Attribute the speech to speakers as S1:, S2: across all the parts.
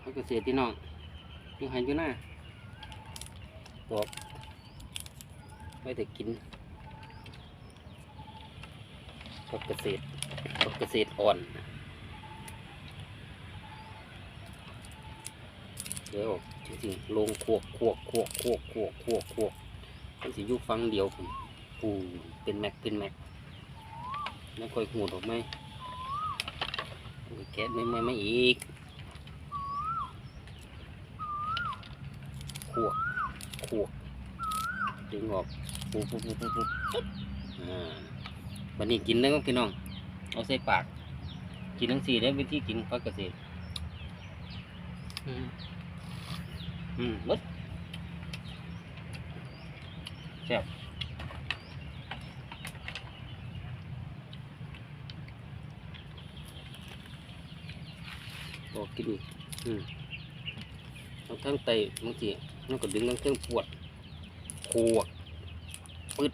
S1: เขาเกษตรพี่น้องอยู่ไห้อยู่หน้าดอกไม่ได้กินผักเกษตรผักเกษตรอ่อนเดี๋ยวจริงๆลงขวกขวกขวกขวกขวกขวกขวกมันสิยู่ฟังเดียวผมปูเป็นแม็กเป็นแม็กไม่ค่อยหูดอกไหมแกะไม่ไม่ไม่อีก ข วกขวกดึงออกปุ๊บปุ๊บปุ๊บปุ๊บปุ๊บปุ๊บอ่าวันนี้กินได้ก็พี่น้อง เอาใส่ปาก กินทั้งสี่ได้วิธีกินพักเกษตรอืมอืมมดแซ่บบอกกินอีกอืม เอาทั้งไตบางทีมันก็ดึงทั้งเครื่องปวดขวกปึ๊ด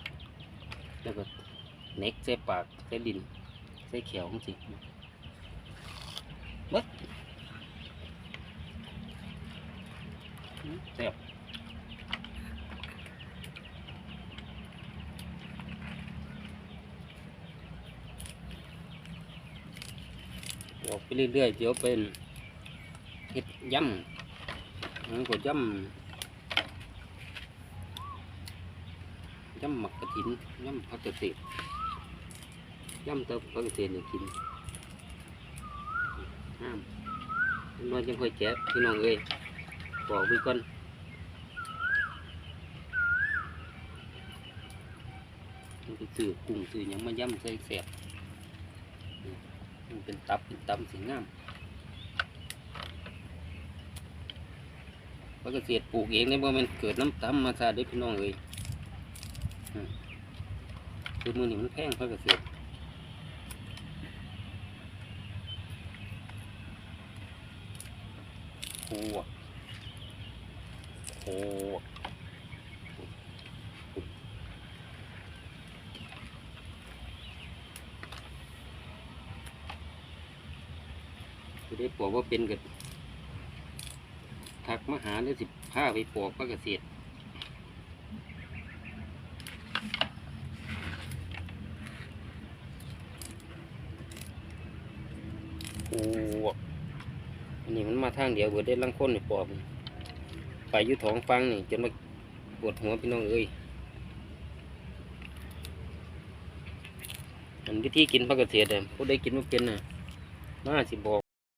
S1: แล้วก็เน็กใส่ปากใส่ดินใส่เขียวของสิปึ๊ดอื้อแซ่บออกไปเรื่อยๆเดี๋ยวเป็นเห็ดยำ มันก็ย่ำย่ำหมักกระถินย่ำผักกระเศษย่ำเติมผักกระเศษเนี่ยกินห้ามน้อยจังค่อยแกะพี่น้องเอ้ยบอกไว้ก่อนมันไปซื้อกุ้งซื้อยังมาย่ำใส่แสบมันเป็นตับเป็นตำสีงาม พักเกษตรปลูกเองเนี่ยบ่มันเกิดน้ำตำมาซาด้อพี่น้องเอ้ยคือมือหนี่มันแพงพักเกษตรโอ้โหคือได้บอกว่าเป็นกับ ทักมาหาแล้วสิพาไปปอกพักเกษตรโอ้อันนี้มันมาทางเดียวเบิดได้ลังคนนี่ปอบไปยู่ท้องฟังนี่จนมาปวดหัวพี่น้องเอ้ยอันวิธีกินพักเกษตรเนี่ยผู้ได้กินไม่เป็นน่ะน่าสิบอก